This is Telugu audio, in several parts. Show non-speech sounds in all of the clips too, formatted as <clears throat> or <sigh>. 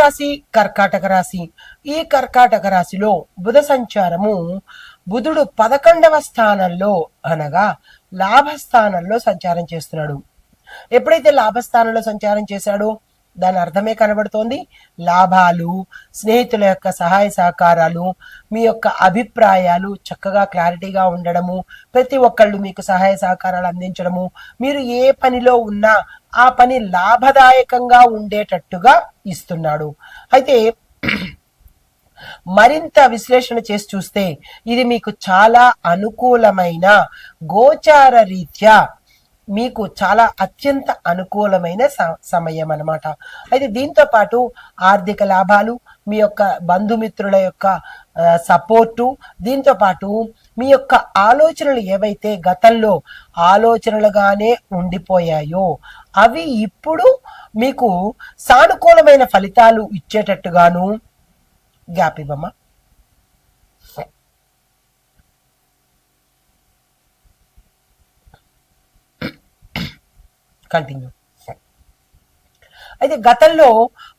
రాశి కర్కాటక రాశి. ఈ కర్కాటక రాశిలో బుధ సంచారము బుధుడు పదకొండవ స్థానంలో అనగా లాభస్థానంలో సంచారం చేస్తున్నాడు. ఎప్పుడైతే లాభస్థానంలో సంచారం చేశాడో దాని అర్థమే కనబడుతోంది. లాభాలు స్నేహితుల యొక్క సహాయ సహకారాలు మీ యొక్క అభిప్రాయాలు చక్కగా క్లారిటీగా ఉండడము ప్రతి ఒక్కళ్ళు మీకు సహాయ సహకారాలు అందించడము మీరు ఏ పనిలో ఉన్నా ఆ పని లాభదాయకంగా ఉండేటట్టుగా ఇస్తున్నాడు. అయితే మరింత విశ్లేషణ చేసి చూస్తే ఇది మీకు చాలా అనుకూలమైన గోచార రీత్యా మీకు చాలా అత్యంత అనుకూలమైన స- సమయం అనమాట అయితే దీంతో పాటు ఆర్థిక లాభాలు మీ యొక్క బంధుమిత్రుల యొక్క సపోర్టు దీంతో పాటు మీ యొక్క ఆలోచనలు ఏవైతే గతంలో ఆలోచనలుగానే ఉండిపోయాయో అవి ఇప్పుడు మీకు సానుకూలమైన ఫలితాలు ఇచ్చేటట్టుగాను గ్యాప్ ఇవ్వమ్మా. కంటిన్యూ అయితే గతంలో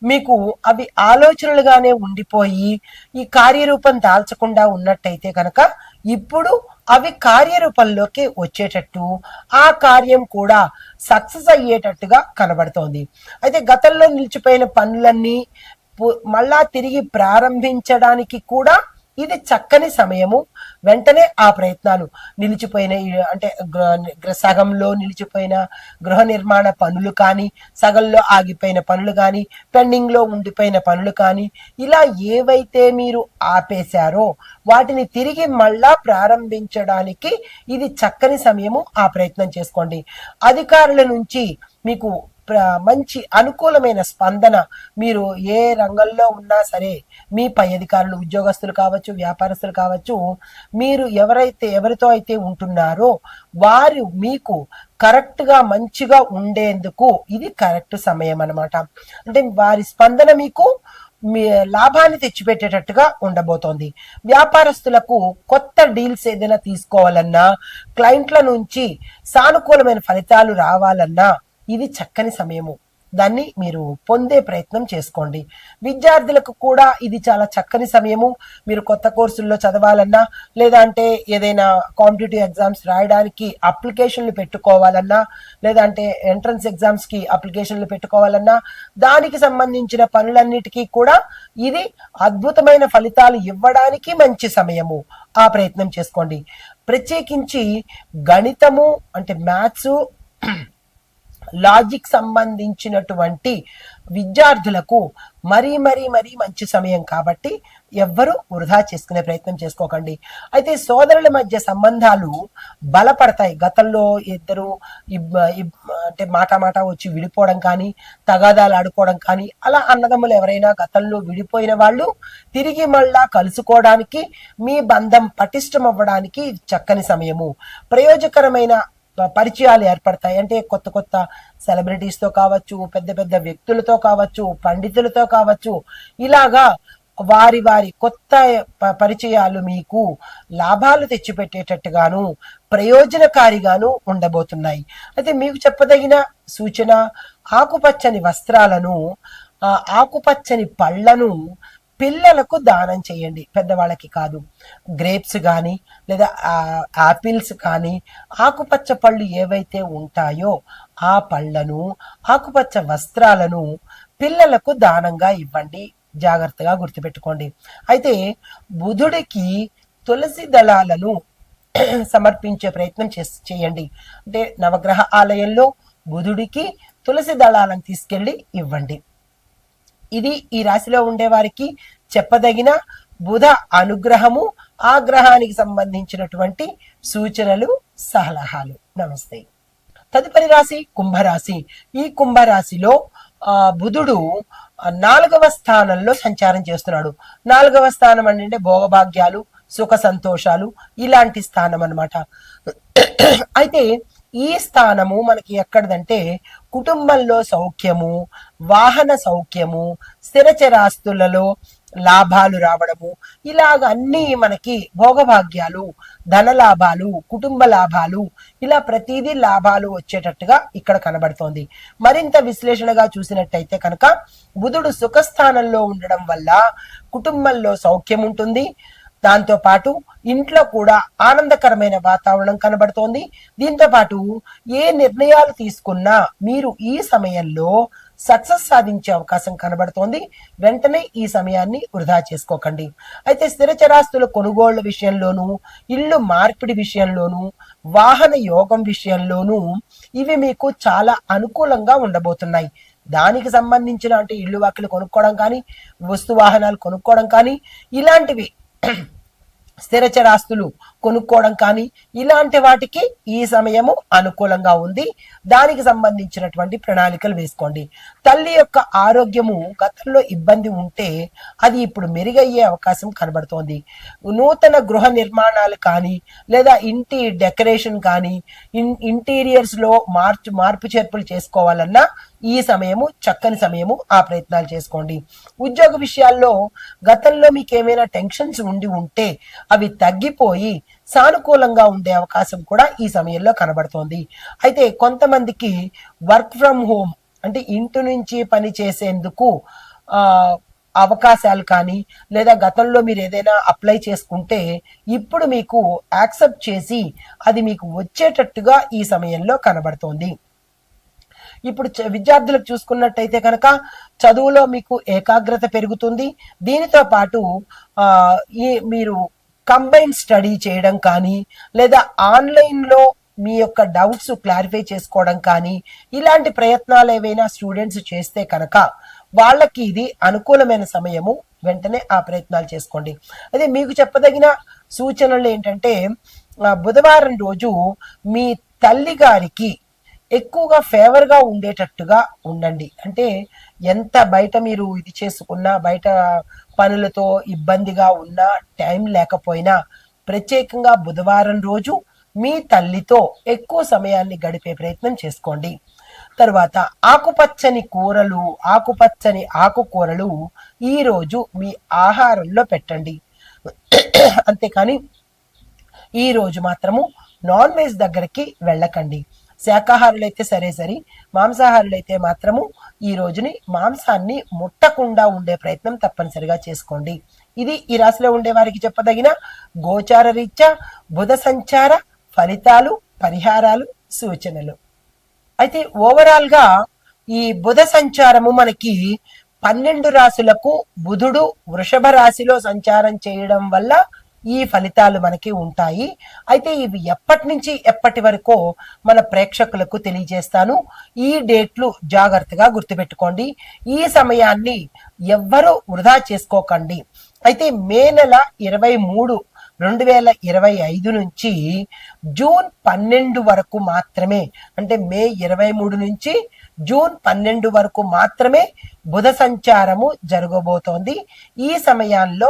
మీకు అవి ఆలోచనలుగానే ఉండిపోయి ఈ కార్యరూపం దాల్చకుండా ఉన్నట్టయితే కనుక ఇప్పుడు అవి కార్యరూపంలోకి వచ్చేటట్టు ఆ కార్యం కూడా సక్సెస్ అయ్యేటట్టుగా కనబడుతోంది. అయితే గతంలో నిలిచిపోయిన పనులన్నీ మళ్ళా తిరిగి ప్రారంభించడానికి కూడా ఇది చక్కని సమయము. వెంటనే ఆ ప్రయత్నాలు. నిలిచిపోయిన ఈ- అంటే సగంలో నిలిచిపోయిన గృహ నిర్మాణ పనులు కానీ సగంలో ఆగిపోయిన పనులు కానీ పెండింగ్లో ఉండిపోయిన పనులు కానీ ఇలా ఏవైతే మీరు ఆపేశారో వాటిని తిరిగి మళ్ళా ప్రారంభించడానికి ఇది చక్కని సమయము. ఆ ప్రయత్నం చేసుకోండి. అధికారుల నుంచి మీకు మంచి అనుకూలమైన స్పందన మీరు ఏ రంగంలో ఉన్నా సరే మీ పై అధికారులు ఉద్యోగస్తులు కావచ్చు వ్యాపారస్తులు కావచ్చు మీరు ఎవరైతే ఎవరితో అయితే ఉంటున్నారో వారు మీకు కరెక్ట్గా మంచిగా ఉండేందుకు ఇది కరెక్ట్ సమయం అనమాట అంటే వారి స్పందన మీకు మీ లాభాన్ని తెచ్చిపెట్టేటట్టుగా ఉండబోతోంది. వ్యాపారస్తులకు కొత్త డీల్స్ ఏదైనా తీసుకోవాలన్నా క్లయింట్ల నుంచి సానుకూలమైన ఫలితాలు రావాలన్నా ఇది చక్కని సమయము. దాన్ని మీరు పొందే ప్రయత్నం చేసుకోండి. విద్యార్థులకు కూడా ఇది చాలా చక్కని సమయము. మీరు కొత్త కోర్సుల్లో చదవాలన్నా లేదా అంటే ఏదైనా కాంపిటేటివ్ ఎగ్జామ్స్ రాయడానికి అప్లికేషన్లు పెట్టుకోవాలన్నా లేదా అంటే ఎంట్రన్స్ ఎగ్జామ్స్కి అప్లికేషన్లు పెట్టుకోవాలన్నా దానికి సంబంధించిన పనులన్నిటికీ కూడా ఇది అద్భుతమైన ఫలితాలు ఇవ్వడానికి మంచి సమయము. ఆ ప్రయత్నం చేసుకోండి. ప్రత్యేకించి గణితము అంటే మ్యాథ్స్ లాజిక్ సంబంధించినటువంటి విద్యార్థులకు మరీ మరీ మరీ మంచి సమయం కాబట్టి ఎవ్వరూ వృధా చేసుకునే ప్రయత్నం చేసుకోకండి. అయితే సోదరుల మధ్య సంబంధాలు బలపడతాయి. గతంలో ఇద్దరు ఇబ్- అంటే మాట మాట వచ్చి విడిపోవడం కానీ తగాదాలు ఆడుకోవడం కానీ అలా అన్నదమ్ములు ఎవరైనా గతంలో విడిపోయిన వాళ్ళు తిరిగి మళ్ళా కలుసుకోవడానికి మీ బంధం పటిష్టం అవ్వడానికి చక్కని సమయము. ప్రయోజకరమైన పరిచయాలు ఏర్పడతాయి. అంటే కొత్త కొత్త సెలబ్రిటీస్తో కావచ్చు పెద్ద పెద్ద వ్యక్తులతో కావచ్చు పండితులతో కావచ్చు ఇలాగా వారి వారి కొత్త ప- పరిచయాలు మీకు లాభాలు తెచ్చిపెట్టేటట్టుగాను ప్రయోజనకారిగాను ఉండబోతున్నాయి. అయితే మీకు చెప్పదగిన సూచన ఆకుపచ్చని వస్త్రాలను ఆ ఆకుపచ్చని పళ్ళను పిల్లలకు దానం చేయండి. పెద్దవాళ్ళకి కాదు. గ్రేప్స్ కానీ లేదా ఆపిల్స్ కానీ ఆకుపచ్చ పళ్ళు ఏవైతే ఉంటాయో ఆ పళ్ళను ఆకుపచ్చ వస్త్రాలను పిల్లలకు దానంగా ఇవ్వండి. జాగ్రత్తగా గుర్తుపెట్టుకోండి. అయితే బుధుడికి తులసి దళాలను <clears throat> సమర్పించే ప్రయత్నం చేస్- చేయండి. అంటే నవగ్రహ ఆలయంలో బుధుడికి తులసి దళాలను తీసుకెళ్ళి ఇవ్వండి. ఇది ఈ రాశిలో ఉండే వారికి చెప్పదగిన బుధ అనుగ్రహము ఆ గ్రహానికి సంబంధించినటువంటి సూచనలు సలహాలు. నమస్తే. తదుపరి రాశి కుంభరాశి. ఈ కుంభరాశిలో ఆ బుధుడు నాలుగవ స్థానంలో సంచారం చేస్తున్నాడు. నాలుగవ స్థానం అంటే భోగభాగ్యాలు సుఖ సంతోషాలు ఇలాంటి స్థానం అన్నమాట. అయితే ఈ స్థానము మనకి ఎక్కడదంటే కుటుంబంలో సౌఖ్యము వాహన సౌఖ్యము స్థిరచరాస్తులలో లాభాలు రావడము. ఇలాగ అన్ని మనకి భోగభాగ్యాలు ధన లాభాలు కుటుంబ లాభాలు ఇలా ప్రతిదీ లాభాలు వచ్చేటట్టుగా ఇక్కడ కనబడుతోంది. మరింత విశ్లేషణగా చూసినట్టయితే కనుక బుధుడు సుఖస్థానంలో ఉండడం వల్ల కుటుంబంలో సౌఖ్యం ఉంటుంది. దాంతో పాటు ఇంట్లో కూడా ఆనందకరమైన వాతావరణం కనబడుతోంది. దీంతో పాటు ఏ నిర్ణయాలు తీసుకున్నా మీరు ఈ సమయంలో సక్సెస్ సాధించే అవకాశం కనబడుతోంది. వెంటనే ఈ సమయాన్ని వృధా చేసుకోకండి. అయితే స్థిర చరాస్తుల కొనుగోళ్ళ విషయంలోనూ ఇల్లు మార్పిడి విషయంలోనూ వాహన యోగం విషయంలోనూ ఇవి మీకు చాలా అనుకూలంగా ఉండబోతున్నాయి. దానికి సంబంధించిన అంటే ఇల్లు వాకిలు కొనుక్కోవడం కానీ వస్తు వాహనాలు కొనుక్కోవడం కానీ ఇలాంటివి స్థిరచరాస్తులు కొనుక్కోవడం కానీ ఇలాంటి వాటికి ఈ సమయము అనుకూలంగా ఉంది. దానికి సంబంధించినటువంటి ప్రణాళికలు వేసుకోండి. తల్లి యొక్క ఆరోగ్యము గతంలో ఇబ్బంది ఉంటే అది ఇప్పుడు మెరుగయ్యే అవకాశం కనబడుతోంది. నూతన గృహ నిర్మాణాలు కానీ లేదా ఇంటి డెకరేషన్ కానీ ఇన్ ఇంటీరియర్స్లో మార్చు మార్పు చేర్పులు చేసుకోవాలన్నా ఈ సమయము చక్కని సమయము ఆ ప్రయత్నాలు చేసుకోండి. ఉద్యోగ విషయాల్లో గతంలో మీకు ఏమైనా టెన్షన్స్ ఉండి ఉంటే అవి తగ్గిపోయి సానుకూలంగా ఉండే అవకాశం కూడా ఈ సమయంలో కనబడుతోంది. అయితే కొంతమందికి వర్క్ ఫ్రమ్ హోమ్ అంటే ఇంటి నుంచి పని చేసేందుకు అవకాశాలు కానీ లేదా గతంలో మీరు ఏదైనా అప్లై చేసుకుంటే ఇప్పుడు మీకు యాక్సెప్ట్ చేసి అది మీకు వచ్చేటట్టుగా ఈ సమయంలో కనబడుతోంది. ఇప్పుడు చ- విద్యార్థులకు చూసుకున్నట్టయితే కనుక చదువులో మీకు ఏకాగ్రత పెరుగుతుంది. దీనితో పాటు ఈ మీరు కంబైన్ స్టడీ చేయడం కానీ లేదా ఆన్లైన్లో మీ యొక్క డౌట్స్ క్లారిఫై చేసుకోవడం కానీ ఇలాంటి ప్రయత్నాలు ఏవైనా స్టూడెంట్స్ చేస్తే కనుక వాళ్ళకి ఇది అనుకూలమైన సమయము. వెంటనే ఆ ప్రయత్నాలు చేసుకోండి. అదే మీకు చెప్పదగిన సూచనలు ఏంటంటే బుధవారం రోజు మీ తల్లి గారికి ఎక్కువగా ఫేవర్గా ఉండేటట్టుగా ఉండండి. అంటే ఎంత బయట మీరు ఇది చేసుకున్నా బయట పనులతో ఇబ్బందిగా ఉన్నా టైం లేకపోయినా ప్రత్యేకంగా బుధవారం రోజు మీ తల్లితో ఎక్కువ సమయాన్ని గడిపే ప్రయత్నం చేసుకోండి. తర్వాత ఆకుపచ్చని కూరలు ఆకుపచ్చని ఆకుకూరలు ఈరోజు మీ ఆహారంలో పెట్టండి. అంతేకాని ఈరోజు మాత్రము నాన్ వెజ్ దగ్గరికి వెళ్ళకండి. శాకాహారులైతే సరే సరి మాంసాహారులైతే మాత్రము ఈ రోజుని మాంసాన్ని ముట్టకుండా ఉండే ప్రయత్నం తప్పనిసరిగా చేసుకోండి. ఇది ఈ రాశిలో ఉండే వారికి చెప్పదగిన గోచార రీత్యా బుధ సంచార ఫలితాలు పరిహారాలు సూచనలు. అయితే ఓవరాల్గా ఈ బుధ సంచారము మనకి పన్నెండు రాశులకు బుధుడు వృషభ రాశిలో సంచారం చేయడం వల్ల ఈ ఫలితాలు మనకి ఉంటాయి. అయితే ఇవి ఎప్పటి నుంచి ఎప్పటి వరకు మన ప్రేక్షకులకు తెలియజేస్తాను. ఈ డేట్లు జాగ్రత్తగా గుర్తుపెట్టుకోండి. ఈ సమయాన్ని ఎవ్వరూ వృధా చేసుకోకండి. అయితే మే నెల ఇరవై మూడు రెండు వేల ఇరవై ఐదు నుంచి జూన్ పన్నెండు వరకు మాత్రమే అంటే మే ఇరవై మూడు నుంచి జూన్ పన్నెండు వరకు మాత్రమే బుధ సంచారము జరగబోతోంది. ఈ సమయాల్లో